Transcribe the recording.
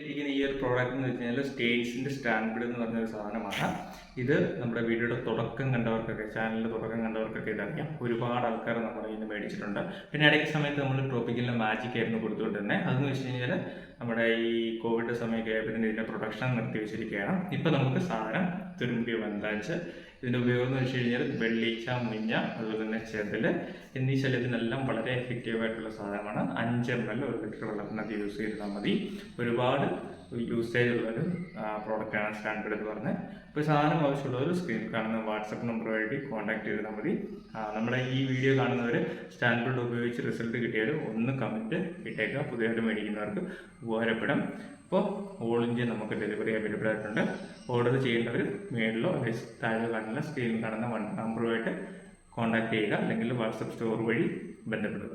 ഇരിക്കുന്ന ഈ ഒരു പ്രോഡക്റ്റ് എന്ന് വെച്ച് കഴിഞ്ഞാൽ സ്റ്റേറ്റ്സിന്റെ സ്റ്റാൻഡേർഡ് എന്ന് പറഞ്ഞ ഒരു സാധനമാണ്. ഇത് നമ്മുടെ വീഡിയോയുടെ തുടക്കം കണ്ടവർക്കൊക്കെ ചാനലിന്റെ തുടക്കം കണ്ടവർക്കൊക്കെ ഇതറിയാം. ഒരുപാട് ആൾക്കാർ നമ്മൾ ഇതിന് മേടിച്ചിട്ടുണ്ട്. പിന്നെ ഇടയ്ക്ക് സമയത്ത് നമ്മൾ ടോപ്പിക്കിലെ മാജിക് ആയിരുന്നു കൊടുത്തുകൊണ്ടിരുന്നത് അതെന്ന് വെച്ച് കഴിഞ്ഞാൽ നമ്മുടെ ഈ കോവിഡ് സമയമൊക്കെ ആയപ്പോൾ ഇതിന്റെ പ്രൊഡക്ഷൻ നിർത്തി വെച്ചിരിക്കുകയാണ്. ഇപ്പൊ നമുക്ക് സാധനം തുരുമ്പി വന്താച്ച് ഇതിന്റെ ഉപയോഗം എന്ന് വെച്ച് കഴിഞ്ഞാൽ വെള്ളിച്ച മുഞ്ഞ അതുപോലെ തന്നെ ചെതൽ എന്നീ ശല്യത്തിനെല്ലാം വളരെ എഫക്റ്റീവ് ആയിട്ടുള്ള സാധനമാണ്. അഞ്ച് എം എൽ ഒരു ലിറ്റർ വെള്ളത്തിനകത്ത് യൂസ് ചെയ്താൽ മതി. ഒരുപാട് യൂസേജ് ഉള്ളൊരു പ്രോഡക്റ്റാണ് സ്റ്റാൻഡേർഡ് എന്ന് പറഞ്ഞത് അപ്പോൾ സാധനം ആവശ്യമുള്ളവർ സ്ക്രീൻ കാണുന്ന വാട്സപ്പ് നമ്പർ വഴി കോൺടാക്ട് ചെയ്താൽ മതി. നമ്മുടെ ഈ വീഡിയോ കാണുന്നവർ സ്റ്റാൻഡേർഡ് ഉപയോഗിച്ച് റിസൾട്ട് കിട്ടിയാൽ ഒന്ന് കമന്റ് ഇട്ടേക്കുക പുതിയതായിട്ട് മേടിക്കുന്നവർക്ക് ഉപകാരപ്പെടും. അപ്പോൾ ഓൾ ഇന്ത്യ നമുക്ക് ഡെലിവറി അവൈലബിൾ ആയിട്ടുണ്ട് ഓർഡർ ചെയ്യേണ്ടവർ മേളിലോ അല്ലെങ്കിൽ താഴെ കാണുന്ന സ്ക്രീനിൽ കാണുന്ന വൺ നമ്പറുമായിട്ട് കോൺടാക്ട് ചെയ്യുക അല്ലെങ്കിൽ വാട്സപ്പ് സ്റ്റോർ വഴി ബന്ധപ്പെടുക.